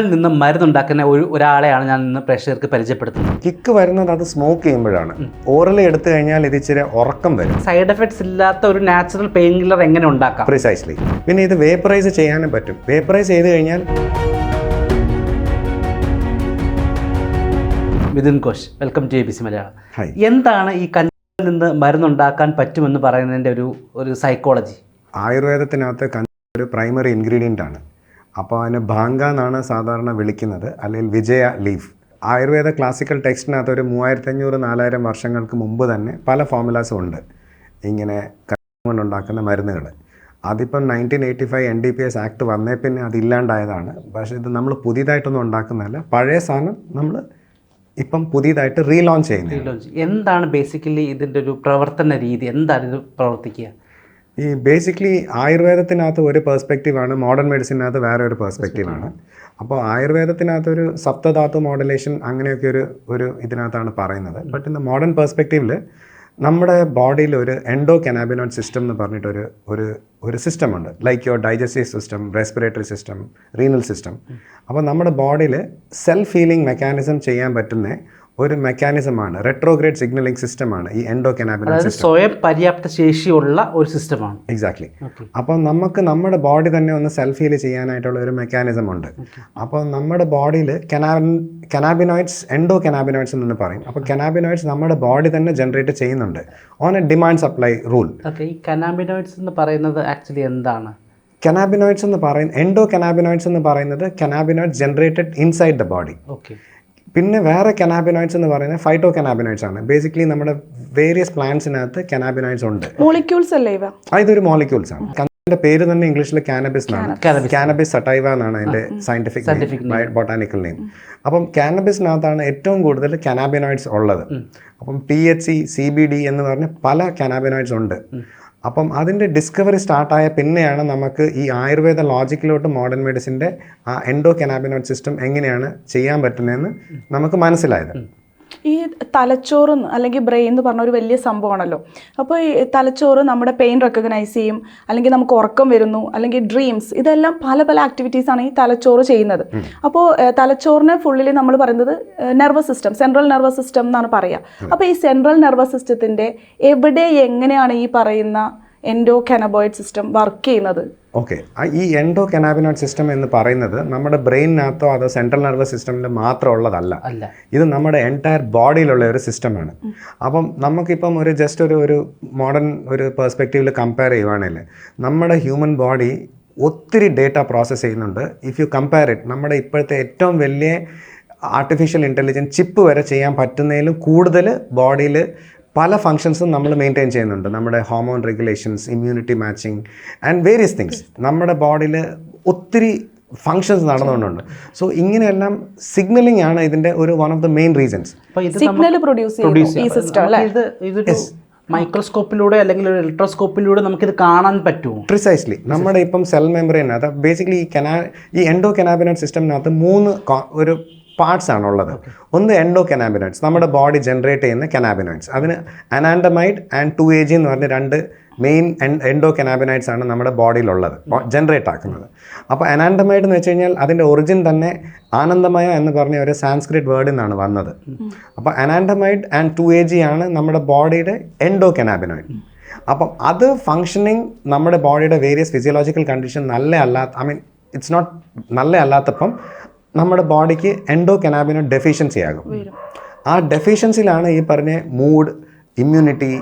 ിൽ നിന്ന് മരുന്നുണ്ടാക്കുന്ന ഒരു ഒരാളെയാണ് ഞാൻ ഇന്ന് പ്രേക്ഷകർക്ക് പരിചയപ്പെടുത്തുന്നത്. കിക്ക് വരുന്നത് അത് സ്മോക്ക് ചെയ്യുമ്പോഴാണ്. ഓറലി എടുത്തു കഴിഞ്ഞാൽ ഇത് ഇച്ചിരി ഉറക്കം വരും. സൈഡ് എഫക്ട്സ് ഇല്ലാത്ത ഒരു നാച്ചുറൽ പെയിൻ കില്ലർ എങ്ങനെ ഉണ്ടാക്കാം? പ്രിസൈസ്ലി പിന്നെ ഇത് വേപ്പറൈസ് ചെയ്യാനും പറ്റും. വേപ്പറൈസ് ചെയ്ത് കഴിഞ്ഞാൽ within Kosh welcome to A B C Malayalam. എന്താണ് ഈ കഞ്ചാവിൽ നിന്ന് മരുന്നുണ്ടാക്കാൻ പറ്റുമെന്ന് പറയുന്നതിന്റെ ഒരു ഒരു സൈക്കോളജി ആയുർവേദത്തിനകത്ത് ഒരു പ്രൈമറി ഇൻഗ്രീഡിയന്റ് ആണ്. അപ്പോൾ അതിന് ഭാങ്ക എന്നാണ് സാധാരണ വിളിക്കുന്നത്. അല്ലെങ്കിൽ വിജയ ലീഫ്. ആയുർവേദ ക്ലാസിക്കൽ ടെക്സ്റ്റിനകത്ത് ഒരു മൂവായിരത്തി അഞ്ഞൂറ് നാലായിരം വർഷങ്ങൾക്ക് മുമ്പ് തന്നെ പല ഫോമുലാസും ഉണ്ട്. ഇങ്ങനെ കൊണ്ടുണ്ടാക്കുന്ന മരുന്നുകൾ അതിപ്പം nineteen eighty five N D P S act വന്നേ പിന്നെ അതില്ലാണ്ടായതാണ് പക്ഷേ ഇത് നമ്മൾ പുതിയതായിട്ടൊന്നും ഉണ്ടാക്കുന്നതല്ല. പഴയ സാധനം നമ്മൾ ഇപ്പം പുതിയതായിട്ട് റീലോഞ്ച് ചെയ്യുന്നത് എന്താണ് ബേസിക്കലി ഇതിന്റെ ഒരു പ്രവർത്തന രീതി? എന്താണ് ഇത് പ്രവർത്തിക്കുക? ഈ ബേസിക്കലി ആയുർവേദത്തിനകത്ത് ഒരു പെർസ്പെക്റ്റീവാണ് മോഡേൺ മെഡിസിനകത്ത് വേറെ ഒരു പെർസ്പെക്റ്റീവാണ് അപ്പോൾ ആയുർവേദത്തിനകത്ത് ഒരു സപ്തധാതു മോഡലേഷൻ അങ്ങനെയൊക്കെ ഒരു ഒരു ഇതിനകത്താണ് പറയുന്നത്. ബട്ട് ഇന്ന് മോഡേൺ പെർസ്പെക്റ്റീവിൽ നമ്മുടെ ബോഡിയിൽ ഒരു എൻഡോ കനാബിനോയിഡ് സിസ്റ്റം എന്ന് പറഞ്ഞിട്ടൊരു ഒരു ഒരു സിസ്റ്റം ഉണ്ട്. Like your digestive system respiratory system renal system അപ്പോൾ നമ്മുടെ ബോഡിയിൽ സെൽഫ് ഹീലിംഗ് മെക്കാനിസം ചെയ്യാൻ പറ്റുന്ന ഒരു മെക്കാനിസമാണ് റെട്രോഗ്രേഡ് സിഗ്നലിംഗ് സിസ്റ്റം ആണ് ഈ എൻഡോ അതായത് സ്വയം പര്യാപ്ത ശേഷിയുള്ള ഒരു സിസ്റ്റമാണ് എക്സാക്ട്ലി അപ്പോൾ നമുക്ക് നമ്മുടെ ബോഡി തന്നെ ഒന്ന് സെൽഫ് ഹീൽ ചെയ്യാനായിട്ടുള്ള ഒരു മെക്കാനിസം ഉണ്ട്. അപ്പോൾ നമ്മുടെ ബോഡിയിൽ കനാബിൻ കനാബിനോയിഡ്സ് എൻഡോ കനാബിനോയിഡ്സ് എന്ന് പറയും. അപ്പോൾ കനാബിനോയിഡ്സ് നമ്മുടെ ബോഡി തന്നെ ജനറേറ്റ് ചെയ്യുന്നുണ്ട്. On a demand supply rule okay ഈ കനാബിനോയിഡ്സ് എന്ന് പറയുന്നത് ആക്ച്വലി എന്താണ്? കനാബിനോയിഡ്സ് എന്ന് പറയുന്നത് എൻഡോ കനാബിനോയിഡ്സ് എന്ന് പറയുന്നത് cannabinoid generated inside the body okay പിന്നെ വേറെ കനാബിനോയിഡ്സ് എന്ന് പറയുന്നത് ഫൈറ്റോ കനാബിനോയിഡ്സ് ആണ്. ബേസിക്കലി നമ്മുടെ വേരിയസ് പ്ലാന്റ്സിനകത്ത് കനാബിനോയിഡ്സ് ഉണ്ട്. മോളിക്യൂൾസ് അല്ലേ ഇവ? ആ, ഇതൊരു മോളിക്യൂൾസ് ആണ്. അതിന്റെ പേര് തന്നെ ഇംഗ്ലീഷിൽ കാനബിസ് എന്നാണ്. കാനബിസ് സട്ടൈവ എന്നാണ് അതിന്റെ സയന്റിഫിക് ബൊട്ടാനിക്കൽ നെയിം അപ്പം കാനബിസിനകത്താണ് ഏറ്റവും കൂടുതൽ കനാബിനോയിഡ്സ് ഉള്ളത്. അപ്പം T H C C B D എന്ന് പറഞ്ഞ പല കനാബിനോയിഡ്സ് ഉണ്ട്. അപ്പം അതിന്റെ ഡിസ്കവറി സ്റ്റാർട്ടായ പിന്നെയാണ് നമുക്ക് ഈ ആയുർവേദ ലോജിക്കിലോട്ട് മോഡേൺ മെഡിസിന്റെ ആ എൻഡോ കനാബിനോയിഡ് സിസ്റ്റം എങ്ങനെയാണ് ചെയ്യാൻ പറ്റുന്നതെന്ന് നമുക്ക് മനസ്സിലായത്. ഈ തലച്ചോറ് അല്ലെങ്കിൽ ബ്രെയിൻ എന്ന് പറഞ്ഞ ഒരു വലിയ സംഭവമാണല്ലോ. അപ്പോൾ ഈ തലച്ചോറ് നമ്മുടെ പെയിൻ റെക്കഗ്നൈസ് ചെയ്യും അല്ലെങ്കിൽ നമുക്ക് ഉറക്കം വരുന്നു അല്ലെങ്കിൽ ഡ്രീംസ് ഇതെല്ലാം പല പല ആക്ടിവിറ്റീസ് ആണ് ഈ തലച്ചോറ് ചെയ്യുന്നത്. അപ്പോൾ തലച്ചോറിനെ ഫുള്ളിൽ നമ്മൾ പറയുന്നത് nervous system central nervous system എന്നാണ് പറയുക. അപ്പോൾ ഈ സെൻട്രൽ നെർവസ് സിസ്റ്റത്തിന്റെ എവിടെ എങ്ങനെയാണ് ഈ പറയുന്ന എൻഡോ കനബോയിഡ് സിസ്റ്റം വർക്ക് ചെയ്യുന്നത് ഓക്കെ ഈ എൻഡോ കനാബിനോയിഡ് സിസ്റ്റം എന്ന് പറയുന്നത് നമ്മുടെ ബ്രെയിനിനകത്തോ അതോ സെൻട്രൽ നെർവസ് സിസ്റ്റമിൽ മാത്രമുള്ളതല്ല. അല്ല. ഇത് നമ്മുടെ എന്റയർ ബോഡിയിലുള്ള ഒരു സിസ്റ്റമാണ് അപ്പം നമുക്കിപ്പം ഒരു ജസ്റ്റ് ഒരു ഒരു മോഡേൺ ഒരു പെർസ്പെക്റ്റീവിൽ കമ്പയർ ചെയ്യുവാണെങ്കിൽ നമ്മുടെ ഹ്യൂമൻ ബോഡി ഒത്തിരി ഡേറ്റ പ്രോസസ്സ് ചെയ്യുന്നുണ്ട്. ഇഫ് യു കമ്പയർ ഇറ്റ് നമ്മുടെ ഇപ്പോഴത്തെ ഏറ്റവും വലിയ ആർട്ടിഫിഷ്യൽ ഇന്റലിജൻസ് ചിപ്പ് വരെ ചെയ്യാൻ പറ്റുന്നതിലും കൂടുതൽ ബോഡിയിൽ പല ഫങ്ഷൻസും നമ്മൾ മെയിന്റെയിൻ ചെയ്യുന്നുണ്ട്. നമ്മുടെ hormone regulations immunity matching and various things നമ്മുടെ ബോഡിയിൽ ഒത്തിരി ഫങ്ഷൻസ് നടന്നുകൊണ്ടുണ്ട്. സോ ഇങ്ങനെയെല്ലാം സിഗ്നലിംഗ് ആണ് ഇതിന്റെ ഒരു one of the main reasons അപ്പോൾ ഇത് സിഗ്നൽ പ്രൊഡ്യൂസ് ചെയ്യുന്നു ഈ സിസ്റ്റം അല്ലേ? ഇത് ഇതൊരു മൈക്രോസ്കോപ്പിലൂടെ അല്ലെങ്കിൽ ഒരു ഇലക്ട്രോസ്കോപ്പിലൂടെ നമുക്കിത് കാണാൻ പറ്റുമോ? പ്രിസൈസ്ലി നമ്മുടെ ഇപ്പം സെൽ മെമ്പറിനകത്ത് ബേസിക്കലി ഈ കനാ ഈ എൻഡോ കനാബിനറ്റ് സിസ്റ്റമിനകത്ത് മൂന്ന് ഒരു പാർട്സ് ആണുള്ളത്. ഒന്ന് എൻഡോ കനാബിനോയിഡ്സ് നമ്മുടെ ബോഡി ജനറേറ്റ് ചെയ്യുന്ന കനാബിനോയിഡ്സ് അതിന് anandamide and two A G എന്ന് പറഞ്ഞ രണ്ട് മെയിൻ എൻഡോ കനാബിനോയിഡ്സ് ആണ് നമ്മുടെ ബോഡിയിലുള്ളത് ജനറേറ്റ് ആക്കുന്നത്. അപ്പോൾ അനാൻഡമൈഡ് എന്ന് വെച്ച് കഴിഞ്ഞാൽ അതിന്റെ ഒറിജിൻ തന്നെ ആനന്ദമയ എന്ന് പറഞ്ഞ ഒരു സാൻസ്ക്രിറ്റ് വേർഡിൽ നിന്നാണ് വന്നത്. അപ്പോൾ anandamide and two A G ആണ് നമ്മുടെ ബോഡിയുടെ എൻഡോ കനാബിനോയിഡ് അപ്പം അത് ഫങ്ഷനിങ് നമ്മുടെ ബോഡിയുടെ വേരിയസ് ഫിസിയോളജിക്കൽ കണ്ടീഷൻ നല്ല അല്ലാത്ത ഐ മീൻ ഇറ്റ്സ് നോട്ട് നല്ല അല്ലാത്തപ്പം നമ്മുടെ ബോഡിക്ക് എൻഡോ കനാബിനോ ഡെഫിഷ്യൻസി ആകും ആ ഡെഫിഷ്യൻസിലാണ് ഈ പറഞ്ഞ mood immunity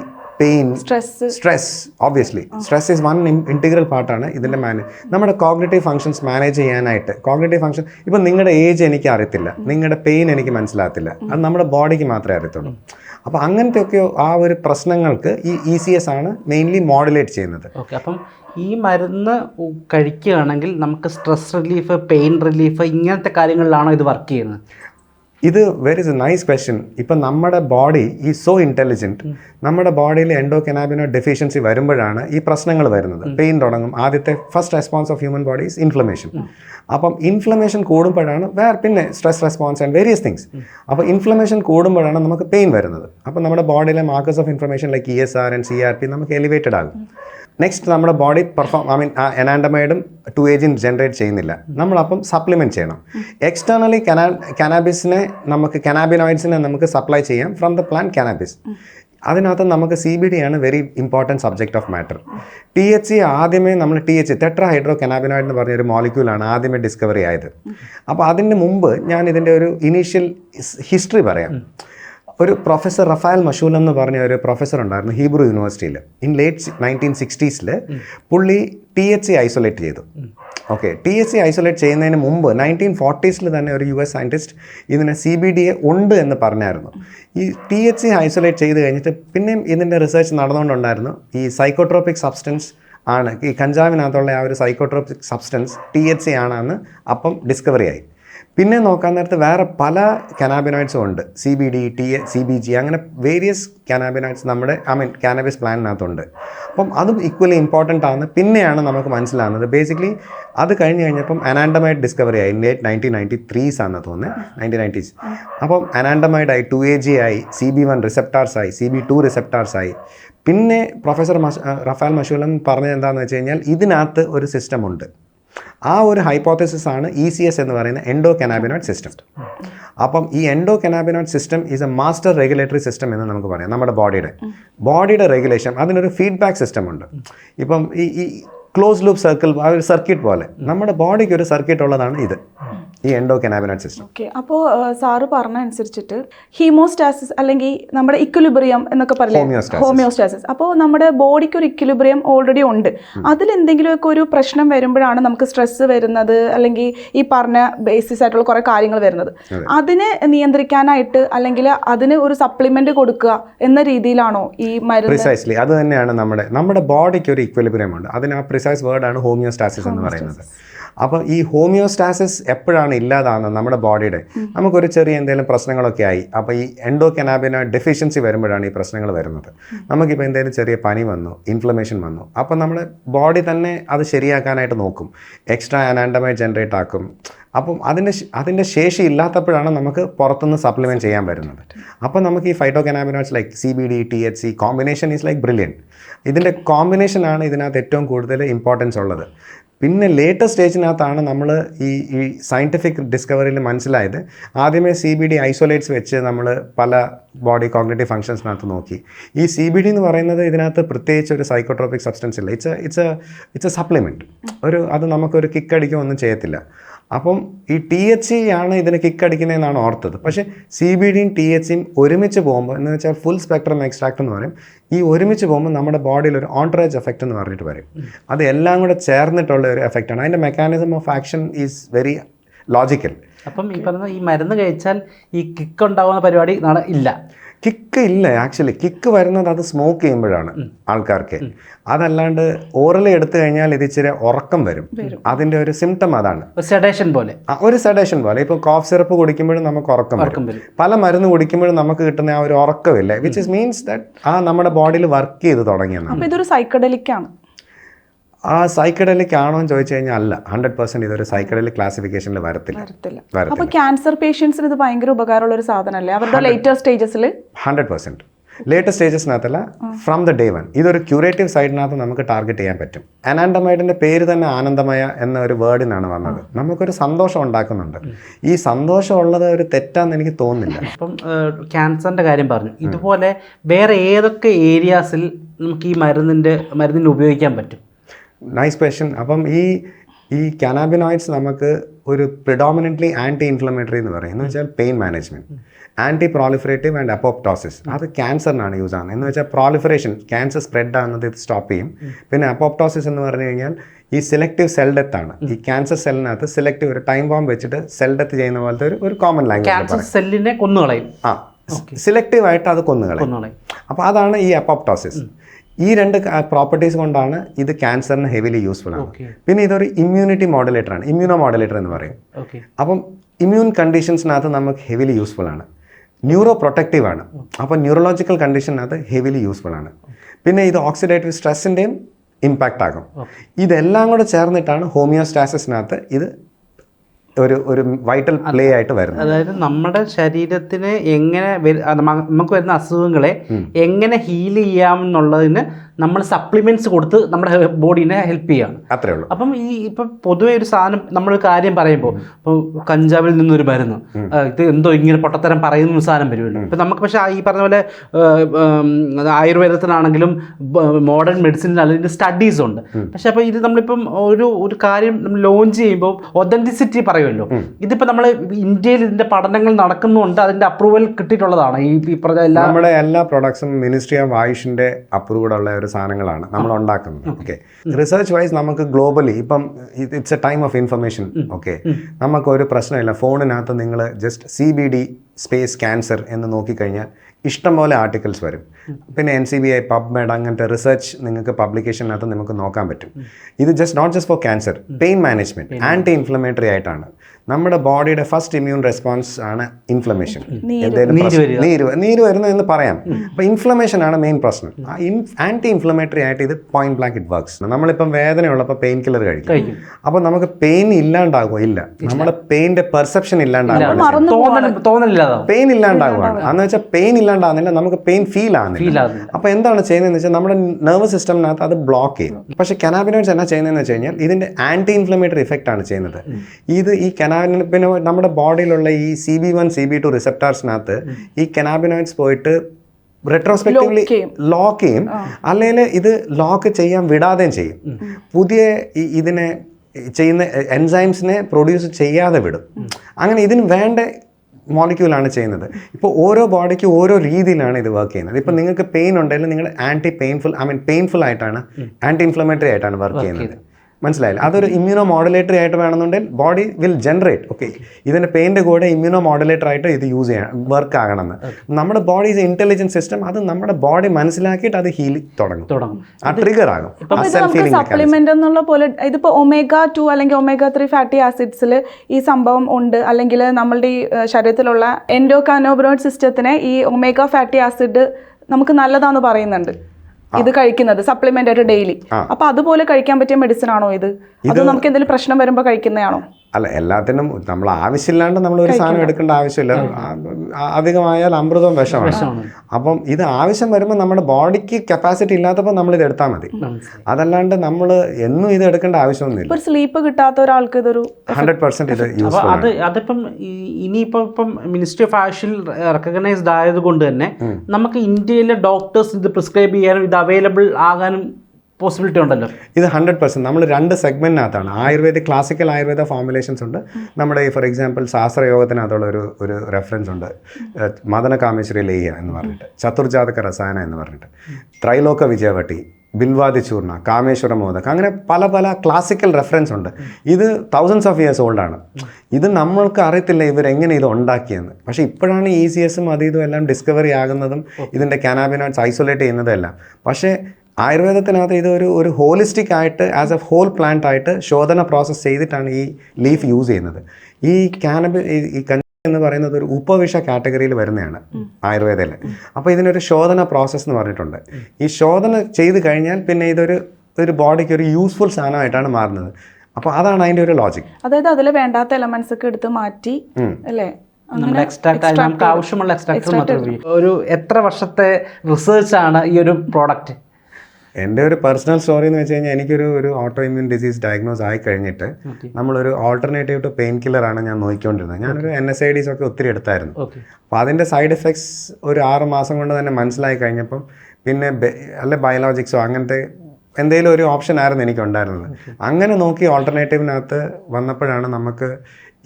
pain stress stress obviously stress is one integral പാർട്ടാണ് ഇതിന്റെ മാനേജ് നമ്മുടെ കോഗ്നേറ്റീവ് ഫങ്ഷൻസ് മാനേജ് ചെയ്യാനായിട്ട്. കോഗ്നേറ്റീവ് ഫങ്ഷൻ ഇപ്പം നിങ്ങളുടെ ഏജ് എനിക്ക് അറിയത്തില്ല. നിങ്ങളുടെ പെയിൻ എനിക്ക് മനസ്സിലാകത്തില്ല. അത് നമ്മുടെ ബോഡിക്ക് മാത്രമേ അറിയത്തുള്ളൂ. അപ്പോൾ അങ്ങനത്തെയൊക്കെ ആ ഒരു പ്രശ്നങ്ങൾക്ക് ഈ ഇ സി എസ് ആണ് മെയിൻലി മോഡുലേറ്റ് ചെയ്യുന്നത്. ഓക്കെ അപ്പം ഈ മരുന്ന് കഴിക്കുകയാണെങ്കിൽ നമുക്ക് സ്ട്രെസ് റിലീഫ് പെയിൻ റിലീഫ് ഇങ്ങനത്തെ കാര്യങ്ങളിലാണോ ഇത് വർക്ക് ചെയ്യുന്നത്? ഇത് very is a nice question ഇപ്പം നമ്മുടെ ബോഡി ഈ സോ ഇന്റലിജന്റ് നമ്മുടെ ബോഡിയിൽ എൻഡോ കെനാബിനോ ഡെഫിഷ്യൻസി വരുമ്പോഴാണ് ഈ പ്രശ്നങ്ങൾ വരുന്നത്. പെയിൻ തുടങ്ങും. ആദ്യത്തെ first response of human body is inflammation അപ്പം ഇൻഫ്ലമേഷൻ കൂടുമ്പോഴാണ് വേറെ പിന്നെ stress response and various things അപ്പോൾ ഇൻഫ്ലമേഷൻ കൂടുമ്പോഴാണ് നമുക്ക് പെയിൻ വരുന്നത്. അപ്പം നമ്മുടെ ബോഡിയിലെ markers of inflammation like E S R and C R P നമുക്ക് എലിവേറ്റഡ് ആകും. നെക്സ്റ്റ് നമ്മുടെ ബോഡി പെർഫോം ഐ മീൻ എനാൻഡമൈഡും ടു ഏജിൻ ജനറേറ്റ് ചെയ്യുന്നില്ല. നമ്മളപ്പം സപ്ലിമെന്റ് ചെയ്യണം. എക്സ്റ്റേണലി കനാ കനാബിസിനെ നമുക്ക് കനാബിനോയിഡ്സിനെ നമുക്ക് സപ്ലൈ ചെയ്യാം ഫ്രം ദ പ്ലാന്റ് കനാബിസ് അതിനകത്ത് നമുക്ക് സി ബി ഡി ആണ് very important subject of matter T H C ആദ്യമേ നമ്മൾ T H tetrahydrocannabinoid എന്ന് പറഞ്ഞൊരു മോളിക്യൂലാണ് ആദ്യമേ ഡിസ്കവറി ആയത്. അപ്പോൾ അതിന് മുമ്പ് ഞാൻ ഇതിന്റെ ഒരു ഇനീഷ്യൽ ഹിസ്റ്ററി പറയാം. ഒരു പ്രൊഫസർ റഫാൽ മഷൂൽ എന്ന് പറഞ്ഞ ഒരു പ്രൊഫസർ ഉണ്ടായിരുന്നു ഹീബ്രു യൂണിവേഴ്സിറ്റിയിൽ ഇൻ ലേറ്റ് നയന്റീൻ സിക്സ്റ്റീസിൽ പുള്ളി ടി എച്ച് സി ഐസൊലേറ്റ് ചെയ്തു. Okay T H C isolate ചെയ്യുന്നതിന് മുമ്പ് നയന്റീൻ ഫോർട്ടീസിൽ തന്നെ ഒരു യു എസ് സയന്റിസ്റ്റ് ഇതിനെ സി ബി ഡി എ ഉണ്ട് എന്ന് പറഞ്ഞായിരുന്നു. ഈ ടി എച്ച് സി ഐസൊലേറ്റ് ചെയ്ത് കഴിഞ്ഞിട്ട് പിന്നെയും ഇതിന്റെ റിസർച്ച് നടന്നുകൊണ്ടുണ്ടായിരുന്നു. ഈ സൈക്കോട്രോപിക് സബ്സ്റ്റൻസ് ആണ്. ഈ കഞ്ചാവിനകത്തുള്ള ആ ഒരു psychotropic substance T H C ആണെന്ന് അപ്പം ഡിസ്കവറി ആയി. പിന്നെ നോക്കാൻ നേരത്ത് വേറെ പല കനാബിനോയിഡ്സും ഉണ്ട്. C B D T C B G അങ്ങനെ വേരിയസ് കനാബിനോയിഡ്സ് നമ്മുടെ ഐ മീൻ കാനബിസ് പ്ലാനിനകത്തുണ്ട് അപ്പം അതും ഈക്വലി ഇമ്പോർട്ടന്റ് ആണ്. പിന്നെയാണ് നമുക്ക് മനസ്സിലാകുന്നത്. ബേസിക്കലി അത് കഴിഞ്ഞ് കഴിഞ്ഞപ്പം അനാൻഡമൈഡ് ഡിസ്കവറി ആയി. ലേറ്റ് നയന്റീൻ നയന്റി ത്രീസ് ആണെന്ന് തോന്നുന്നത് നയന്റീൻ നയന്റീസ് അപ്പം അനാൻഡമൈഡ് ആയി ടു എ ജി ആയി സി ബി വൺ റിസെപ്റ്റാർസ് ആയി സി ബി ടു റിസെപ്റ്റാർസ് ആയി. പിന്നെ പ്രൊഫസർ മഷ് റഫാൽ മഷൂലൻ പറഞ്ഞത് എന്താണെന്ന് വെച്ച് കഴിഞ്ഞാൽ ഇതിനകത്ത് ഒരു സിസ്റ്റം ഉണ്ട്. ആ ഒരു ഹൈപ്പോത്തസിസ് ആണ് ഇ സി എസ് എന്ന് പറയുന്ന എൻഡോ കനാബിനോയിഡ് സിസ്റ്റം അപ്പം ഈ endocannabinoid system is a master regulatory system എന്ന് നമുക്ക് പറയാം നമ്മുടെ ബോഡിയുടെ ബോഡിയുടെ റെഗുലേഷൻ അതിനൊരു ഫീഡ്ബാക്ക് സിസ്റ്റം ഉണ്ട്. ഇപ്പം ഈ ക്ലോസ് ലൂപ്പ് സർക്കിൾ ആ ഒരു സർക്യൂട്ട് പോലെ നമ്മുടെ ബോഡിക്ക് ഒരു സർക്യൂട്ട് ഉള്ളതാണ് ഇത്. ഈ എൻഡോ കനാബിനോയിഡ് സിസ്റ്റം ഓക്കെ അപ്പോൾ സാറ് പറഞ്ഞ അനുസരിച്ചിട്ട് ഹീമോസ്റ്റാസിസ് അല്ലെങ്കിൽ നമ്മുടെ ഇക്വലിബ്രിയം എന്നൊക്കെ പറയില്ലേ? ഹോമിയോസ്റ്റാസിസ്. അപ്പോൾ നമ്മുടെ ബോഡിക്ക് ഒരു ഇക്വലിബ്രിയം ഓൾറെഡി ഉണ്ട്. അതിൽ എന്തെങ്കിലുമൊക്കെ ഒരു പ്രശ്നം വരുമ്പോഴാണ് നമുക്ക് സ്ട്രെസ് വരുന്നത് അല്ലെങ്കിൽ ഈ പറഞ്ഞ ബേസിസ് ആയിട്ടുള്ള കുറേ കാര്യങ്ങൾ വരുന്നത്. അതിനെ നിയന്ത്രിക്കാനായിട്ട് അല്ലെങ്കിൽ അതിന് ഒരു സപ്ലിമെന്റ് കൊടുക്കുക എന്ന രീതിയിലാണോ ഈ മരുന്ന്? പ്രിസൈസ്ലി അത് തന്നെയാണ് നമ്മുടെ നമ്മുടെ ബോഡിക്ക് ഒരു ഇക്വലിബ്രിയം ഉണ്ട്. അതിന് ആ പ്രിസൈസ് വേർഡാണ് ഹോമിയോസ്റ്റാസിസ് എന്ന് പറയുന്നത്. അപ്പോൾ ഈ ഹോമിയോസ്റ്റാസിസ് എപ്പോഴാണ് ഇല്ലാതാകുന്നത് നമ്മുടെ ബോഡിയുടെ? നമുക്കൊരു ചെറിയ എന്തെങ്കിലും പ്രശ്നങ്ങളൊക്കെ ആയി. അപ്പോൾ ഈ എൻഡോ കനാബിന ഡെഫിഷ്യൻസി വരുമ്പോഴാണ് ഈ പ്രശ്നങ്ങൾ വരുന്നത്. നമുക്കിപ്പോൾ എന്തെങ്കിലും ചെറിയ പനി വന്നു ഇൻഫ്ലമേഷൻ വന്നു അപ്പോൾ നമ്മുടെ ബോഡി തന്നെ അത് ശരിയാക്കാനായിട്ട് നോക്കും. എക്സ്ട്രാ അനാൻഡമായി ജനറേറ്റ് ആക്കും. അപ്പം അതിന്റെ അതിന്റെ ശേഷി ഇല്ലാത്തപ്പോഴാണ് നമുക്ക് പുറത്തുനിന്ന് സപ്ലിമെന്റ് ചെയ്യാൻ വരുന്നത്. അപ്പം നമുക്ക് ഈ phytocannabinoids like C B D T H C combination is like brilliant ഇതിന്റെ കോമ്പിനേഷനാണ് ഇതിനകത്ത് ഏറ്റവും കൂടുതൽ ഇമ്പോർട്ടൻസ് ഉള്ളത്. പിന്നെ ലേറ്റസ്റ്റ് സ്റ്റേജിനകത്താണ് നമ്മൾ ഈ ഈ സയന്റിഫിക് ഡിസ്കവറിയിൽ മനസ്സിലായത്. ആദ്യമേ സി ബി ഡി ഐസൊലേറ്റ്സ് വെച്ച് നമ്മൾ പല ബോഡി കോഗ്നേറ്റീവ് ഫങ്ഷൻസിനകത്ത് നോക്കി. ഈ സി ബി ഡി എന്ന് പറയുന്നത് ഇതിനകത്ത് പ്രത്യേകിച്ച് ഒരു സൈക്കോട്രോപിക് സബ്സ്റ്റൻസ് ഇല്ല. It's it's it's a supplement ഒരു അത് നമുക്കൊരു കിക്ക് അടിക്കുകയോ ഒന്നും ചെയ്യത്തില്ല. അപ്പം ഈ ടി എച്ച് സി ആണ് ഇതിന് കിക്ക് അടിക്കുന്നതെന്നാണ് ഓർത്തത്. പക്ഷേ സി ബി ഡിയും ടി എച്ച് സിയും ഒരുമിച്ച് പോകുമ്പോൾ എന്ന് വെച്ചാൽ ഫുൾ സ്പെക്ട്രം എക്സ്ട്രാക്ട് എന്ന് പറയും. ഈ ഒരുമിച്ച് പോകുമ്പോൾ നമ്മുടെ ബോഡിയിൽ ഒരു ഓൺട്രേജ് എഫക്റ്റ് എന്ന് പറഞ്ഞിട്ട് വരും അത് എല്ലാം കൂടെ ചേർന്നിട്ടുള്ള ഒരു എഫക്റ്റ് ആണ്. അതിന്റെ mechanism of action is very logical അപ്പം ഈ പറഞ്ഞ ഈ മരുന്ന് കഴിച്ചാൽ ഈ കിക്ക് ഉണ്ടാവുന്ന പരിപാടി ഇല്ല. കിക്ക് ഇല്ല ആക്ച്വലി കിക്ക് വരുന്നത് അത് സ്മോക്ക് ചെയ്യുമ്പോഴാണ് ആൾക്കാർക്ക്. അതല്ലാണ്ട് ഓറലി എടുത്തു കഴിഞ്ഞാൽ ഇത് ഇച്ചിരി ഉറക്കം വരും. അതിന്റെ ഒരു സിംറ്റം അതാണ്. ഒരു സെഡേഷൻ പോലെ. ഒരു സെഡേഷൻ പോലെ. ഇപ്പൊ കോഫ് സിറപ്പ് കുടിക്കുമ്പോഴും നമുക്ക് ഉറക്കം വരും. പല മരുന്ന് കുടിക്കുമ്പോഴും നമുക്ക് കിട്ടുന്ന ആ ഒരു ഉറക്കമില്ല? വിച്ച് ഇസ് മീൻസ് ദാറ്റ് ആ നമ്മുടെ ബോഡിയിൽ വർക്ക് ചെയ്ത് തുടങ്ങിയെന്നാണ്. അപ്പോൾ ഇതൊരു സൈക്കഡലിക് ആണ്. ആ സൈക്കഡലിക് ആണോ എന്ന് ചോദിച്ചു കഴിഞ്ഞാൽ അല്ല. ഹൺഡ്രഡ് പെർസെന്റ് ഇതൊരു സൈക്കഡലിക് ക്ലാസിഫിക്കേഷനിൽ വരത്തില്ല. അപ്പോൾ ക്യാൻസർ പേഷ്യൻസിന് ഇത് ഭയങ്കര ഉപകാരമുള്ള ഒരു സാധനമല്ലേ? അവരുടെ ലേറ്റർ സ്റ്റേജസിൽ ഹൺഡ്രഡ് പെർസെന്റ് ലേറ്റസ്റ്റ് സ്റ്റേജസിനകത്തല്ല ഫ്രം ദ ഡേ വൺ ഇതൊരു ക്യൂറേറ്റീവ് സൈഡിനകത്ത് നമുക്ക് ടാർഗറ്റ് ചെയ്യാൻ പറ്റും. അനാൻഡമൈഡിന്റെ പേര് തന്നെ ആനന്ദമയ എന്ന ഒരു വേർഡിനാണ് വന്നത്. നമുക്കൊരു സന്തോഷം ഉണ്ടാക്കുന്നുണ്ട്. ഈ സന്തോഷം ഉള്ളത് ഒരു തെറ്റാന്ന് എനിക്ക് തോന്നുന്നില്ല. അപ്പം ക്യാൻസറിന്റെ കാര്യം പറഞ്ഞു. ഇതുപോലെ വേറെ ഏതൊക്കെ ഏരിയാസിൽ നമുക്ക് ഈ മരുന്നിന്റെ മരുന്നിന് ഉപയോഗിക്കാൻ പറ്റും? നൈസ് ക്വസ്റ്റ്യൻ അപ്പം ഈ ഈ കാനാബിനോയിഡ്സ് നമുക്ക് ഒരു പ്രിഡോമിനന്റ്ലി ആന്റി ഇൻഫ്ലമേറ്ററി എന്ന് പറയും. എന്ന് വെച്ചാൽ pain management anti proliferative and apoptosis അത് ക്യാൻസറിനാണ് യൂസ് ആകുന്നത് എന്ന് വെച്ചാൽ പ്രോളിഫറേഷൻ ക്യാൻസർ സ്പ്രെഡ് ആകുന്നത് ഇത് സ്റ്റോപ്പ് ചെയ്യും. പിന്നെ അപ്പോപ്റ്റോസിസ് എന്ന് പറഞ്ഞു കഴിഞ്ഞാൽ ഈ സെലക്റ്റീവ് സെൽ ഡെത്ത് ആണ്. ഈ ക്യാൻസർ സെല്ലിനകത്ത് സെലക്റ്റീവ് ഒരു ടൈം ബോംബ് വെച്ചിട്ട് സെൽ ഡെത്ത് ചെയ്യുന്ന പോലത്തെ ഒരു ഒരു കോമൺ ലാംഗ്വേജ് സെല്ലിനെ കൊന്നുകളയും. ആ സെലക്റ്റീവ് ആയിട്ട് അത് കൊന്നുകളയും. അപ്പോൾ അതാണ് ഈ അപ്പോപ്റ്റോസിസ് ഈ രണ്ട് പ്രോപ്പർട്ടീസ് കൊണ്ടാണ് ഇത് ക്യാൻസറിന് ഹെവിലി യൂസ്ഫുൾ ആണ്. പിന്നെ ഇതൊരു ഇമ്മ്യൂണിറ്റി മോഡുലേറ്റർ ആണ്. ഇമ്മ്യൂണോ മോഡുലേറ്റർ എന്ന് പറയും. അപ്പം ഇമ്മ്യൂൺ കണ്ടീഷൻസിനകത്ത് നമുക്ക് ഹെവിലി യൂസ്ഫുൾ ആണ്. ന്യൂറോ പ്രൊട്ടക്റ്റീവ് ആണ് അപ്പോൾ ന്യൂറോളജിക്കൽ കണ്ടീഷനകത്ത് ഹെവിലി യൂസ്ഫുൾ ആണ്. പിന്നെ ഇത് ഓക്സിഡേറ്റീവ് സ്ട്രെസ്സിന്റെയും ഇമ്പാക്റ്റ് ആകും. ഇതെല്ലാം കൂടെ ചേർന്നിട്ടാണ് ഹോമിയോസ്റ്റാസിസിനകത്ത് ഇത് ഒരു ഒരു വൈറ്റൽ പ്ലേ ആയിട്ട് വരുന്നത്. അതായത് നമ്മുടെ ശരീരത്തിന് എങ്ങനെ നമുക്ക് വരുന്ന അസുഖങ്ങളെ എങ്ങനെ ഹീൽ ചെയ്യാമെന്നുള്ളതിന് നമ്മൾ സപ്ലിമെന്റ്സ് കൊടുത്ത് നമ്മുടെ ബോഡീനെ ഹെൽപ്പ് ചെയ്യാണ്. അത്രേ ഉള്ളൂ. അപ്പം ഈ ഇപ്പം പൊതുവേ ഒരു സാധനം നമ്മൾ കാര്യം പറയുമ്പോൾ ഇപ്പോൾ കഞ്ചാവിൽ നിന്നൊരു മരുന്ന് ഇത് എന്തോ ഇങ്ങനെ പൊട്ടത്തരം പറയുന്ന സാധനം വരുമല്ലോ. ഇപ്പം നമുക്ക് പക്ഷേ ഈ പറഞ്ഞ പോലെ ആയുർവേദത്തിനാണെങ്കിലും മോഡേൺ മെഡിസിനിലാണ് ഇതിന്റെ സ്റ്റഡീസ് ഉണ്ട്. പക്ഷെ അപ്പോൾ ഇത് നമ്മളിപ്പം ഒരു ഒരു കാര്യം നമ്മൾ ലോഞ്ച് ചെയ്യുമ്പോൾ ഒതന്റിസിറ്റി പറയുമല്ലോ. ഇതിപ്പോൾ നമ്മൾ ഇന്ത്യയിൽ ഇതിന്റെ പഠനങ്ങൾ നടക്കുന്നുണ്ട് അതിന്റെ അപ്രൂവൽ കിട്ടിയിട്ടുള്ളതാണ്. ഈ പറഞ്ഞ എല്ലാ നമ്മുടെ എല്ലാ പ്രൊഡക്ട്സും മിനിസ്ട്രി ഓഫ് ആയുഷിന്റെ അപ്രൂവ്ഡ് ഉള്ള ഒരു സാധനങ്ങളാണ് നമ്മൾ ഉണ്ടാക്കുന്നത്. ഓക്കെ റിസർച്ച് വൈസ് നമുക്ക് ഗ്ലോബലി ഇപ്പം it's a time of information okay നമുക്ക് ഒരു പ്രശ്നമില്ല. ഫോണിനകത്ത് നിങ്ങൾ just C B D space cancer എന്ന് നോക്കിക്കഴിഞ്ഞാൽ ഇഷ്ടംപോലെ ആർട്ടിക്കിൾസ് വരും. പിന്നെ N C B I PubMed അങ്ങനത്തെ റിസർച്ച് നിങ്ങൾക്ക് പബ്ലിക്കേഷനകത്ത് നമുക്ക് നോക്കാൻ പറ്റും. ഇത് just not just for cancer pain management anti inflammatory ആയിട്ടാണ്. നമ്മുടെ ബോഡിയുടെ ഫസ്റ്റ് ഇമ്മ്യൂൺ റെസ്പോൺസ് ആണ് ഇൻഫ്ലമേഷൻ. നീര്. നീര് വരുന്നു എന്ന് പറയാം. അപ്പൊ ഇൻഫ്ലമേഷൻ ആണ് മെയിൻ പ്രശ്നം. ആന്റി ഇൻഫ്ലമേറ്ററി ആയിട്ട് ഇത് പോയിന്റ് ബ്ലാക്ക് ഇറ്റ് വർക്ക്സ് നമ്മളിപ്പം വേദനയുള്ളപ്പോൾ പെയിൻ കില്ലർ കഴിക്കും. അപ്പോൾ നമുക്ക് പെയിൻ ഇല്ലാണ്ടാകുമോ ഇല്ല. നമ്മുടെ പെയിന്റെ പെർസെപ്ഷൻ ഇല്ലാണ്ടാകും? പെയിൻ ഇല്ലാണ്ടാകുവാണ്. അന്ന് വെച്ചാൽ പെയിൻ ഇല്ലാണ്ടാകുന്നില്ല നമുക്ക് പെയിൻ ഫീൽ ആകുന്നില്ല. ആകുന്നില്ല. അപ്പൊ എന്താണ് ചെയ്യുന്നതെന്ന് വെച്ചാൽ നമ്മുടെ നെർവസ് സിസ്റ്റമിനകത്ത് അത് ബ്ലോക്ക് ചെയ്യും. പക്ഷെ കനാബിനോയിഡ്സ് എന്നാ ചെയ്യുന്നതെന്ന് വെച്ച് കഴിഞ്ഞാൽ ഇതിന്റെ ആന്റി ഇൻഫ്ലമേറ്ററി ഇഫക്റ്റ് ആണ് ചെയ്യുന്നത്. ഇത് ഈ കനാബിനോ നമ്മുടെ ബോഡിയിലുള്ള ഈ C B one C B two റിസെപ്റ്റാർസിനകത്ത് ഈ കനാബിനോയിഡ്സ് പോയിട്ട് റെട്രോസ്പെക്റ്റീവ്ലി ലോക്ക് ചെയ്യും. അല്ലെങ്കിൽ ഇത് ലോക്ക് ചെയ്യാൻ വിടാതെയും ചെയ്യും. പുതിയ ഈ- ഇതിനെ ചെയ്യുന്ന എൻസൈംസിനെ പ്രൊഡ്യൂസ് ചെയ്യാതെ വിടും. അങ്ങനെ ഇതിന് വേണ്ട മോളിക്യൂലാണ് ചെയ്യുന്നത്. ഇപ്പോൾ ഓരോ ബോഡിക്ക് ഓരോ രീതിയിലാണ് ഇത് വർക്ക് ചെയ്യുന്നത്. ഇപ്പോൾ നിങ്ങൾക്ക് പെയിൻ ഉണ്ടെങ്കിൽ നിങ്ങൾ anti painful I mean painful ആയിട്ടാണ് ആന്റി ഇൻഫ്ലമേറ്ററി ആയിട്ടാണ് വർക്ക് ചെയ്യുന്നത്. മനസ്സിലായില്ല. അതൊരു ഇമ്മ്യൂണോ മോഡുലേറ്ററി ആയിട്ട് വേണമെന്നുണ്ടെങ്കിൽ ബോഡി വിൽ ജനറേറ്റ് ഓക്കെ ഇതിന്റെ പെയിന്റെ കൂടെ ഇമ്മ്യൂണോ മോഡുലേറ്റർ ആയിട്ട് ഇത് യൂസ് ചെയ്യണം വർക്ക് ആകണമെന്ന്. നമ്മുടെ ബോഡി ഇന്റലിജൻസ് സിസ്റ്റം അത് നമ്മുടെ ബോഡി മനസ്സിലാക്കിയിട്ട് അത് ഹീൽ തുടങ്ങും. തുടങ്ങും. ആ ട്രിഗർ ആകും. സപ്ലിമെന്റ് എന്നുള്ള പോലെ ഇതിപ്പോ ഒമേഗ ടു അല്ലെങ്കിൽ ഒമേഗ ത്രീ ഫാറ്റി ആസിഡ്സിൽ ഈ സംഭവം ഉണ്ട്. അല്ലെങ്കിൽ നമ്മളുടെ ഈ ശരീരത്തിലുള്ള എൻഡോകാനോബ്രോയിഡ് സിസ്റ്റത്തിനെ ഈ ഒമേഗ ഫാറ്റി ആസിഡ് നമുക്ക് നല്ലതാന്ന് പറയുന്നുണ്ട്. ഇത് കഴിക്കുന്നത് സപ്ലിമെന്റ് ആയിട്ട് ഡെയിലി അപ്പൊ അതുപോലെ കഴിക്കാൻ പറ്റിയ മെഡിസിൻ ആണോ ഇത്? അത് നമുക്ക് എന്തെങ്കിലും പ്രശ്നം വരുമ്പോൾ കഴിക്കുന്നതാണോ? അല്ല എല്ലാത്തിനും നമ്മൾ ആവശ്യമില്ലാണ്ട് നമ്മൾ ഒരു സാധനം എടുക്കേണ്ട ആവശ്യമില്ല. അധികമായാൽ അമൃതവും വിഷമാണ്. അപ്പം ഇത് ആവശ്യം വരുമ്പോൾ നമ്മുടെ ബോഡിക്ക് കപ്പാസിറ്റി ഇല്ലാത്തപ്പോൾ നമ്മൾ ഇത് എടുത്താൽ മതി. അതല്ലാണ്ട് നമ്മൾ എന്നും ഇത് എടുക്കേണ്ട ആവശ്യമൊന്നുമില്ല. സ്ലീപ്പ് കിട്ടാത്ത ഒരാൾക്ക് ഇതൊരു ഹൺഡ്രഡ് പെർസെന്റ് ഇത് യൂസ് അത് അതിപ്പം ഇനിയിപ്പോ ഇനിയിപ്പം ഇപ്പം മിനിസ്ട്രി ഓഫ് ഫാഷൻ റെക്കഗ്നൈസ്ഡ് ആയത് കൊണ്ട് തന്നെ നമുക്ക് ഇന്ത്യയിലെ ഡോക്ടേഴ്സ് ഇത് പ്രിസ്ക്രൈബ് ചെയ്യാനും ഇത് അവൈലബിൾ ആകാനും പോസിബിലിറ്റി ഉണ്ടല്ലോ. ഇത് ഹൺഡ്രഡ് പെർസെന്റ് നമ്മൾ രണ്ട് സെഗ്മെന്റിനകത്താണ് ആയുർവേദ ക്ലാസിക്കൽ ആയുർവേദ ഫോർമുലേഷൻസ് ഉണ്ട്. നമ്മുടെ ഈ ഫോർ എക്സാമ്പിൾ ശാസ്ത്രയോഗത്തിനകത്തുള്ള ഒരു ഒരു റെഫറൻസ് ഉണ്ട്. മദനകാമേശ്വരി മദന കാമേശ്വരി ലേഹ്യ എന്ന് പറഞ്ഞിട്ട് ചതുർജാതക രസായന എന്ന് പറഞ്ഞിട്ട്. ത്രൈലോക വിജയവട്ടി ബിൽവാദി ചൂർണ കാമേശ്വര മോദക് അങ്ങനെ പല പല ക്ലാസിക്കൽ റെഫറൻസ് ഉണ്ട്. ഇത് തൗസൻഡ്സ് ഓഫ് ഇയേഴ്സ് ഓൾഡാണ് ഇത് നമ്മൾക്ക് അറിയത്തില്ല ഇവരെങ്ങനെ ഇത് ഉണ്ടാക്കിയെന്ന്. പക്ഷേ ഇപ്പോഴാണ് ഈ സി എസും അത് ഇതും എല്ലാം ഡിസ്കവറി ആകുന്നതും ഇതിന്റെ കാനാബിനോട്സ് ഐസൊലേറ്റ് ചെയ്യുന്നതും എല്ലാം. പക്ഷേ ആയുർവേദത്തിനകത്ത് ഇത് ഒരു ഒരു ഹോളിസ്റ്റിക് ആയിട്ട് ആസ് എ ഹോൾ പ്ലാന്റ് ആയിട്ട് ശോധന പ്രോസസ്സ് ചെയ്തിട്ടാണ് ഈ ലീഫ് യൂസ് ചെയ്യുന്നത്. ഈ കാനബി ഈ കഞ്ച എന്ന് പറയുന്നത് ഒരു ഉപവിഷ കാറ്റഗറിയിൽ വരുന്നതാണ് ആയുർവേദയിൽ അപ്പോൾ ഇതിനൊരു ശോധന പ്രോസസ്സ് എന്ന് പറഞ്ഞിട്ടുണ്ട്. ഈ ശോധന ചെയ്ത് കഴിഞ്ഞാൽ പിന്നെ ഇതൊരു ഒരു ബോഡിക്ക് ഒരു യൂസ്ഫുൾ സാധനമായിട്ടാണ് മാറുന്നത്. അപ്പോൾ അതാണ് അതിന്റെ ഒരു ലോജിക് അതായത് അതിൽ വേണ്ടാത്ത എലമെന്റ്സ് ഒക്കെ എടുത്ത് മാറ്റി അല്ലേ? നമ്മുടെ എക്സ്ട്രാക്ട് നമുക്ക് ആവശ്യമുള്ള എക്സ്ട്രാക്ടർ മാത്രമേ ഒരു എത്ര വർഷത്തെ റിസർച്ച് ആണ് ഈ ഒരു പ്രോഡക്റ്റ് എന്റെ ഒരു പേഴ്സണൽ സ്റ്റോറി എന്ന് വെച്ച് കഴിഞ്ഞാൽ എനിക്കൊരു ഒരു ഓട്ടോ ഇമ്മ്യൂൺ ഡിസീസ് ഡയഗ്നോസ് ആയി കഴിഞ്ഞിട്ട് നമ്മളൊരു ഓൾട്ടർനേറ്റീവ് ടു പെയിൻ കില്ലർ ആണ് ഞാൻ നോക്കിക്കൊണ്ടിരുന്നത്. ഞാനൊരു എൻ എസ് ഐ ഡീസ് ഒക്കെ ഒത്തിരി എടുത്തായിരുന്നു. അപ്പോൾ അതിന്റെ സൈഡ് എഫക്ട്സ് ഒരു ആറ് മാസം കൊണ്ട് തന്നെ മനസ്സിലായി കഴിഞ്ഞപ്പം പിന്നെ അല്ല അല്ലെ ബയോളജിക്സോ അങ്ങനത്തെ എന്തെങ്കിലും ഒരു ഓപ്ഷൻ ആയിരുന്നു എനിക്ക് ഉണ്ടായിരുന്നത് അങ്ങനെ നോക്കി ഓൾട്ടർനേറ്റീവിനകത്ത് വന്നപ്പോഴാണ് നമുക്ക്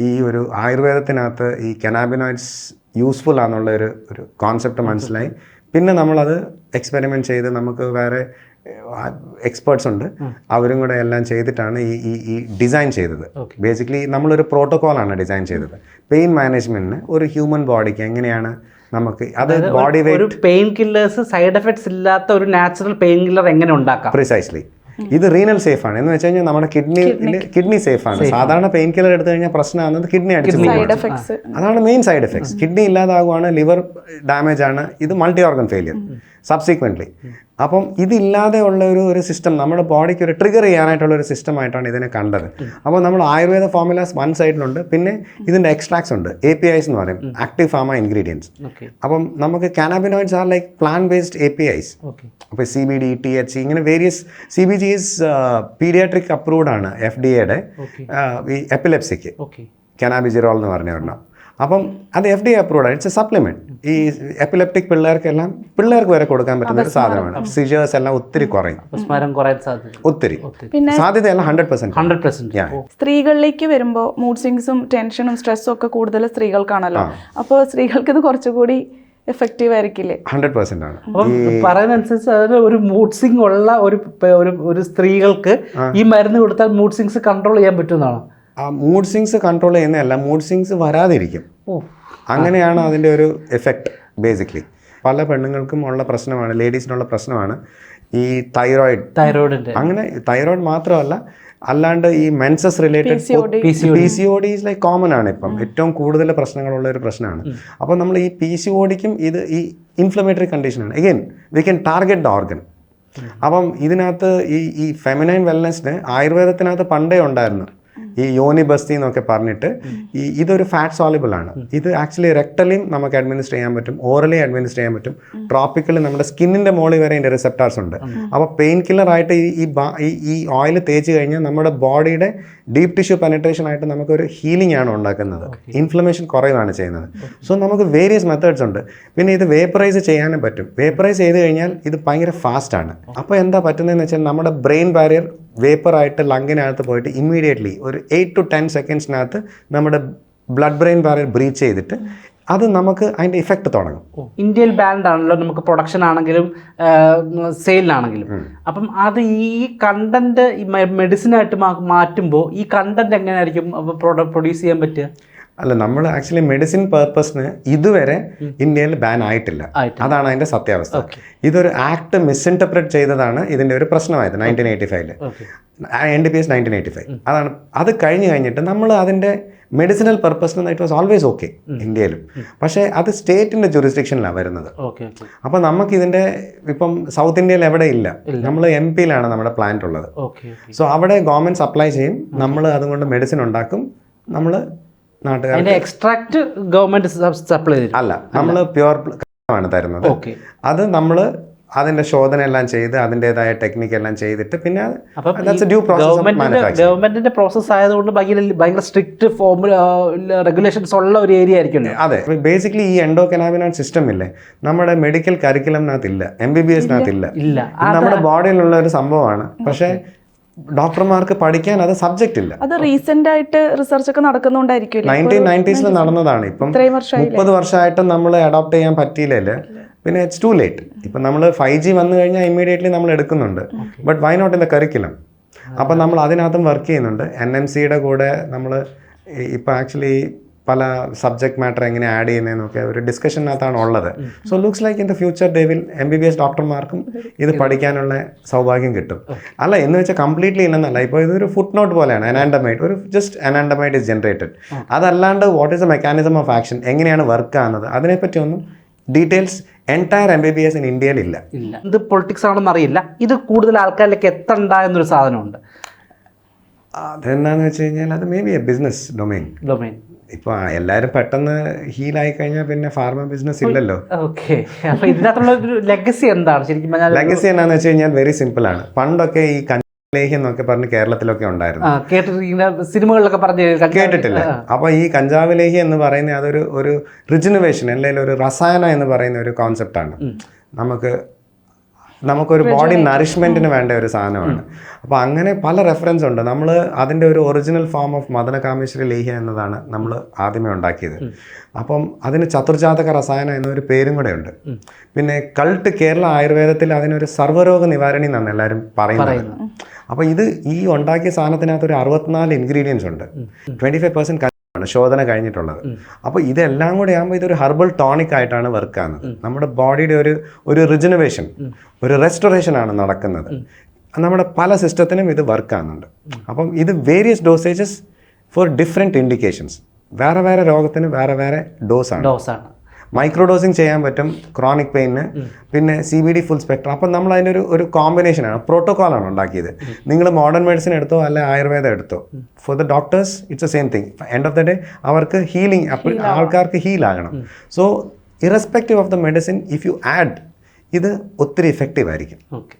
ഈ ഒരു ആയുർവേദത്തിനകത്ത് ഈ കനാബിനോയിഡ്സ് യൂസ്ഫുൾ ആണെന്നുള്ള ഒരു ഒരു കോൺസെപ്റ്റ് മനസ്സിലായി. പിന്നെ നമ്മളത് എക്സ്പെരിമെന്റ് ചെയ്ത് നമുക്ക് വേറെ എക്സ്പേർട്സ് ഉണ്ട്. അവരും കൂടെ എല്ലാം ചെയ്തിട്ടാണ് ഈ ഈ ഈ ഡിസൈൻ ചെയ്തത്. ബേസിക്കലി നമ്മളൊരു പ്രോട്ടോകോളാണ് ഡിസൈൻ ചെയ്തത്. പെയിൻ മാനേജ്മെന്റിന് ഒരു ഹ്യൂമൻ ബോഡിക്ക് എങ്ങനെയാണ് നമുക്ക് അത് ബോഡി ഒരു weight pain killers side effects ഇല്ലാത്ത ഒരു നാച്ചുറൽ പെയിൻ കില്ലർ എങ്ങനെ ഉണ്ടാക്കാം? പ്രിസൈസ്ലി ഇത് റീനൽ സേഫ് ആണ്. എന്ന് വെച്ച് കഴിഞ്ഞാൽ നമ്മുടെ കിഡ്നി കിഡ്നി സേഫ് ആണ്. സാധാരണ പെയിൻ കില്ലർ എടുത്തു കഴിഞ്ഞാൽ പ്രശ്നമാകുന്നത് കിഡ്നി അടിച്ചു സൈഡ് എഫക്ട്സ് അതാണ് മെയിൻ സൈഡ് എഫക്ട്സ് കിഡ്നി ഇല്ലാതാകുവാണ് ലിവർ ഡാമേജ് ആണ്. ഇത് മൾട്ടി ഓർഗൻ ഫെയിലിയർ സബ്സിക്വന്റ്ലി അപ്പം ഇതില്ലാതെ ഉള്ള ഒരു ഒരു സിസ്റ്റം നമ്മുടെ ബോഡിക്ക് ഒരു ട്രിഗർ ചെയ്യാനായിട്ടുള്ള ഒരു സിസ്റ്റം ആയിട്ടാണ് ഇതിനെ കണ്ടത്. അപ്പോൾ നമ്മൾ ആയുർവേദ ഫോർമുലാസ് വൺ സൈഡിലുണ്ട് പിന്നെ ഇതിന്റെ എക്സ്ട്രാക്ട്സ് ഉണ്ട്. എ പി ഐസ് എന്ന് പറയും. ആക്റ്റീവ് ഫാമ ഇൻഗ്രീഡിയൻസ് അപ്പം നമുക്ക് cannabinoids are like plan based A P Is okay അപ്പോൾ C B D T H ഇങ്ങനെ various C B G is pediatric approved ആണ് എഫ് ഡി എയുടെ എപ്പിലെപ്സിക്ക് ഓക്കെ കനാബിജിറോൾ എന്ന് പറഞ്ഞ ഒരെണ്ണം. അപ്പം അത് എഫ് ഡി അപ്രൂവ്ഡ് ആണ്. ഇറ്റ്സ് എ സപ്ലിമെന്റ് ഈ എപ്പിലെപ്റ്റിക് പിള്ളേർക്കെല്ലാം പിള്ളേർക്ക് വരെ കൊടുക്കാൻ പറ്റുന്ന ഒരു സാധനമാണ്. സിജേഴ്സ് എല്ലാം ഒത്തിരി കുറയും. ഒത്തിരി. സാധ്യതയല്ല hundred percent hundred percent Yeah. സ്ത്രീകളിലേക്ക് വരുമ്പോൾ മൂഡ് സ്വിങ്സും ടെൻഷനും സ്ട്രെസ്സും ഒക്കെ കൂടുതൽ സ്ത്രീകൾക്കാണല്ലോ. അപ്പോൾ സ്ത്രീകൾക്ക് ഇത് കുറച്ചുകൂടി എഫക്റ്റീവ് ആയിരിക്കില്ലേ? ഹൺഡ്രഡ് പെർസെന്റ് ആണ്. അപ്പം പറയുന്നതനുസരിച്ച് അതിന് ഒരു മൂഡ് സിങ് ഉള്ള ഒരു ഒരു ഒരു സ്ത്രീകൾക്ക് ഈ മരുന്ന് കൊടുത്താൽ മൂഡ് സിങ്സ് കൺട്രോൾ ചെയ്യാൻ പറ്റുന്നതാണ്? ആ മൂഡ് സിങ്സ് കൺട്രോൾ ചെയ്യുന്നതല്ല മൂഡ് സിങ്സ് വരാതിരിക്കും. അങ്ങനെയാണ് അതിന്റെ ഒരു എഫക്റ്റ് ബേസിക്കലി പല പെണ്ണുങ്ങൾക്കും ഉള്ള പ്രശ്നമാണ് ലേഡീസിനുള്ള പ്രശ്നമാണ് ഈ തൈറോയിഡ് തൈറോയിഡ് അങ്ങനെ തൈറോയിഡ് മാത്രമല്ല അല്ലാണ്ട് ഈ menses related P C O D like common ആണ് ഇപ്പം. ഏറ്റവും കൂടുതൽ പ്രശ്നങ്ങളുള്ള ഒരു പ്രശ്നമാണ്. അപ്പോൾ നമ്മൾ ഈ പി സി ഒ ഡിക്കും ഇത് ഈ ഇൻഫ്ലമേറ്ററി കണ്ടീഷനാണ് again we can target the organ അപ്പം ഇതിനകത്ത് ഈ ഈ ഫെമിനൈൻ വെൽനെസ്സിന് ആയുർവേദത്തിനകത്ത് പണ്ടേ ഉണ്ടായിരുന്നു. ഈ യോനി ബസ്തി എന്നൊക്കെ പറഞ്ഞിട്ട് ഈ ഇതൊരു ഫാറ്റ് സോളിബിൾ ആണ്. ഇത് ആക്ച്വലി റെക്ടലിയും നമുക്ക് അഡ്മിനിസ്റ്റർ ചെയ്യാൻ പറ്റും ഓറലി അഡ്മിനിസ്റ്റർ ചെയ്യാൻ പറ്റും. ട്രോപ്പിക്കലി നമ്മുടെ സ്കിന്നിന്റെ മുകളിൽ വരെ ഇതിന്റെ റിസെപ്റ്റാർസ് ഉണ്ട്. അപ്പോൾ പെയിൻ കില്ലർ ആയിട്ട് ഈ ഈ ഓയിൽ തേച്ച് കഴിഞ്ഞാൽ നമ്മുടെ ബോഡിയുടെ ഡീപ് ടിഷ്യൂ പെനട്രേഷൻ ആയിട്ട് നമുക്കൊരു ഹീലിംഗ് ആണ് ഉണ്ടാക്കുന്നത്. ഇൻഫ്ലമേഷൻ കുറയുകയാണ് ചെയ്യുന്നത്. സോ നമുക്ക് വേരിയസ് മെത്തേഡ്സ് ഉണ്ട്. പിന്നെ ഇത് വേപ്പറൈസ് ചെയ്യാനും പറ്റും. വേപ്പറൈസ് ചെയ്ത് കഴിഞ്ഞാൽ ഇത് ഭയങ്കര ഫാസ്റ്റ് ആണ്. അപ്പോൾ എന്താ പറ്റുന്നതെന്ന് വെച്ചാൽ നമ്മുടെ ബ്രെയിൻ ബാരിയർ വേപ്പറായിട്ട് ലങ്ങിനകത്ത് പോയിട്ട് ഇമ്മീഡിയറ്റ്ലി ഒരു എയ്റ്റ് ടു ടെൻ സെക്കൻഡ്സിനകത്ത് നമ്മുടെ ബ്ലഡ് ബ്രെയിൻ ബാരിയർ ബ്രീച്ച് ചെയ്തിട്ട് അത് നമുക്ക് അതിന്റെ ഇഫക്റ്റ് തുടങ്ങും. ഇന്ത്യയിൽ ബാൻഡ് ആണല്ലോ നമുക്ക് പ്രൊഡക്ഷൻ ആണെങ്കിലും സെയിലിനാണെങ്കിലും അപ്പം അത് ഈ കണ്ടന്റ് മെഡിസിനായിട്ട് മാറ്റുമ്പോൾ ഈ കണ്ടന്റ് എങ്ങനെയായിരിക്കും പ്രൊഡ്യൂസ് ചെയ്യാൻ പറ്റുക? അല്ല നമ്മൾ ആക്ച്വലി മെഡിസിൻ പേർപ്പസിന് ഇതുവരെ ഇന്ത്യയിൽ ബാൻ ആയിട്ടില്ല. അതാണ് അതിന്റെ സത്യാവസ്ഥ. ഇതൊരു ആക്ട് മിസ്ഇന്റർപ്രറ്റ് ചെയ്തതാണ് ഇതിന്റെ ഒരു പ്രശ്നമായത് നയന്റീൻ എയ്റ്റി ഫൈവിൽ N D P S nineteen eighty five അതാണ് അത് കഴിഞ്ഞ് കഴിഞ്ഞിട്ട് നമ്മൾ അതിന്റെ മെഡിസിനൽ പർപ്പസിന് ഇറ്റ് വാസ് ഓൾവേസ് ഓക്കെ ഇന്ത്യയിലും. പക്ഷേ അത് സ്റ്റേറ്റിന്റെ ജുറിസ്ഡിക്ഷനിലാണ് വരുന്നത്. അപ്പോൾ നമുക്ക് ഇതിന്റെ ഇപ്പം സൗത്ത് ഇന്ത്യയിൽ എവിടെ ഇല്ല. നമ്മൾ എം പിയിലാണ് നമ്മുടെ പ്ലാന്റ് ഉള്ളത്. സോ അവിടെ ഗവൺമെന്റ് സപ്ലൈ ചെയ്യും. നമ്മൾ അതുകൊണ്ട് മെഡിസിൻ ഉണ്ടാക്കും. നമ്മൾ നാട്ടുകാർ എക്സ്ട്രാക്ട് ഗവൺമെന്റ് സപ്ലൈ അല്ല നമ്മൾ പ്യുവർ ആണ് തരുന്നത്. ഓക്കെ അത് നമ്മൾ അതിന്റെ ശോധന എല്ലാം ചെയ്ത് അതിന്റെതായ ടെക്നിക്ക് എല്ലാം ചെയ്തിട്ട് പിന്നെ ഗവൺമെന്റിന്റെ പ്രോസസ് ആയതുകൊണ്ട് ഭയങ്കര സ്ട്രിക്റ്റ് ഫോമുല റെഗുലേഷൻസ് ഉള്ള ഒരു ഏരിയ ആയിരിക്കും അതെ. ബേസിക്കലി ഈ എൻഡോ കനാബിനോൺ സിസ്റ്റം ഇല്ലേ? നമ്മുടെ മെഡിക്കൽ കരിക്കുലംനകത്ത് ഇല്ല എം ബി ബി എസ് ഇല്ല. ഇല്ല. ഇത് നമ്മുടെ ബോഡിയിലുള്ള ഒരു സംഭവമാണ്. പക്ഷേ ഡോക്ടർമാർക്ക് പഠിക്കാൻ അത് സബ്ജക്റ്റ് ഇല്ല. അത് റീസെന്റ് ആയിട്ട് റിസർച്ച് ഒക്കെ നടക്കുന്നുണ്ടായിരിക്കും നയന്റീൻ നയന്റീസിൽ നടന്നതാണ്. ഇപ്പം മുപ്പത് വർഷമായിട്ടും നമ്മൾ അഡോപ്റ്റ് ചെയ്യാൻ പറ്റിയില്ലല്ലേ പിന്നെ ഇറ്റ്സ് ടു ലേറ്റ് ഇപ്പം നമ്മൾ ഫൈവ് ജി വന്നു കഴിഞ്ഞാൽ ഇമ്മീഡിയറ്റ്ലി നമ്മൾ എടുക്കുന്നുണ്ട്. But why not in the curriculum അപ്പം നമ്മൾ അതിനകത്തും വർക്ക് ചെയ്യുന്നുണ്ട്. എൻ എം സിയുടെ കൂടെ നമ്മൾ ഇപ്പം ആക്ച്വലി പല സബ്ജക്ട് മാറ്റർ എങ്ങനെ ആഡ് ചെയ്യുന്നതെന്നൊക്കെ ഒരു ഡിസ്കഷനകത്താണ് ഉള്ളത്. So looks like in the future ഡേവിൽ M B B S ഡോക്ടർമാർക്കും ഇത് പഠിക്കാനുള്ള സൗഭാഗ്യം കിട്ടും. അല്ല എന്ന് വെച്ചാൽ കംപ്ലീറ്റ്ലി ഇല്ലെന്നല്ല. ഇപ്പോൾ ഇതൊരു ഫുട് നോട്ട് പോലെയാണ്. അനാൻഡമൈറ്റ് ഒരു ജസ്റ്റ് അനാൻഡമൈറ്റ് ഇസ് ജനറേറ്റഡ് അതല്ലാണ്ട് what is a mechanism of action എങ്ങനെയാണ് വർക്ക് ആകുന്നത് അതിനെപ്പറ്റി ഒന്നും details entire M B B S in ഇന്ത്യയിൽ ഇല്ല. ഇല്ല. ഇത് പൊളിറ്റിക്സ് ആണെന്ന് അറിയില്ല. ഇത് കൂടുതൽ ആൾക്കാരിലേക്ക് എത്തണ്ട എന്നൊരു സാധനമുണ്ട്. അതെന്താന്ന് വെച്ച് കഴിഞ്ഞാൽ അത് maybe a business domain domain ഇപ്പോൾ എല്ലാരും പെട്ടെന്ന് ഹീൽ ആയി കഴിഞ്ഞാൽ പിന്നെ ഫാർമ ബിസിനസ് ഇല്ലല്ലോ. ഓക്കെ അപ്പൊ ഇതിനകത്തുള്ള ഒരു ലെഗസി എന്താണ്? ശരിക്കും ലെഗസി എന്നാന്ന് വെച്ച് കഴിഞ്ഞാൽ വെരി സിമ്പിൾ ആണ്. പണ്ടൊക്കെ ഈ കഞ്ചലേഹ്യം എന്നൊക്കെ പറഞ്ഞ് കേരളത്തിലൊക്കെ ഉണ്ടായിരുന്നു. സിനിമകളിലൊക്കെ പറഞ്ഞ് കേട്ടിട്ടില്ല. അപ്പൊ ഈ കഞ്ചാവ് ലേഹ്യം എന്ന് പറയുന്ന അതൊരു ഒരു റിജിനുവേഷൻ അല്ലെങ്കിൽ ഒരു റസായന എന്ന് പറയുന്ന ഒരു കോൺസെപ്റ്റ് ആണ്. നമുക്ക് നമുക്കൊരു ബോഡി നറിഷ്മെന്റിന് വേണ്ട ഒരു സാധനമാണ്. അപ്പോൾ അങ്ങനെ പല റെഫറൻസ് ഉണ്ട്. നമ്മൾ അതിന്റെ ഒരു original form of Madana Kameshwari Lehya എന്നതാണ് നമ്മൾ ആദ്യമേ ഉണ്ടാക്കിയത്. അപ്പം അതിന് ചതുർജാതക റസായനം എന്നൊരു പേരും കൂടെ ഉണ്ട്. പിന്നെ കൾട്ട് കേരള ആയുർവേദത്തിൽ അതിനൊരു സർവരോഗ നിവാരണി എന്നാണ് എല്ലാവരും പറയുന്നത്. അപ്പോൾ ഇത് ഈ ഉണ്ടാക്കിയ സാധനത്തിനകത്ത് ഒരു അറുപത്തിനാല് ഇൻഗ്രീഡിയൻസ് ഉണ്ട്. ട്വന്റി ഫൈവ് പെർസെന്റ് ശോധന കഴിഞ്ഞിട്ടുള്ളത്. അപ്പോൾ ഇതെല്ലാം കൂടെ ആകുമ്പോൾ ഇതൊരു ഹെർബൽ ടോണിക് ആയിട്ടാണ് വർക്ക് ആകുന്നത് നമ്മുടെ ബോഡിയുടെ ഒരു ഒരു റിജനവേഷൻ ഒരു റെസ്റ്റോറേഷൻ ആണ് നടക്കുന്നത്. നമ്മുടെ പല സിസ്റ്റത്തിനും ഇത് വർക്ക് ആകുന്നുണ്ട് അപ്പം ഇത് various dosages for different indications വേറെ വേറെ രോഗത്തിന് വേറെ വേറെ ഡോസാണ് ഡോസാണ് മൈക്രോഡോസിങ് ചെയ്യാൻ പറ്റും ക്രോണിക് പെയിന് പിന്നെ C B D full spectrum അപ്പം നമ്മൾ അതിന്റെ ഒരു ഒരു കോമ്പിനേഷനാണ് പ്രോട്ടോകോളാണ് ഉണ്ടാക്കിയത്. നിങ്ങൾ മോഡേൺ മെഡിസിൻ എടുത്തോ അല്ലെ ആയുർവേദം എടുത്തോ? For the doctors it's a same thing end of the day അവർക്ക് ഹീലിംഗ് അപ്പോൾ ആൾക്കാർക്ക് ഹീൽ ആകണം. So irrespective of the medicine if you add ഇത് ഒത്തിരി ഇഫക്റ്റീവ് ആയിരിക്കും. ഓക്കെ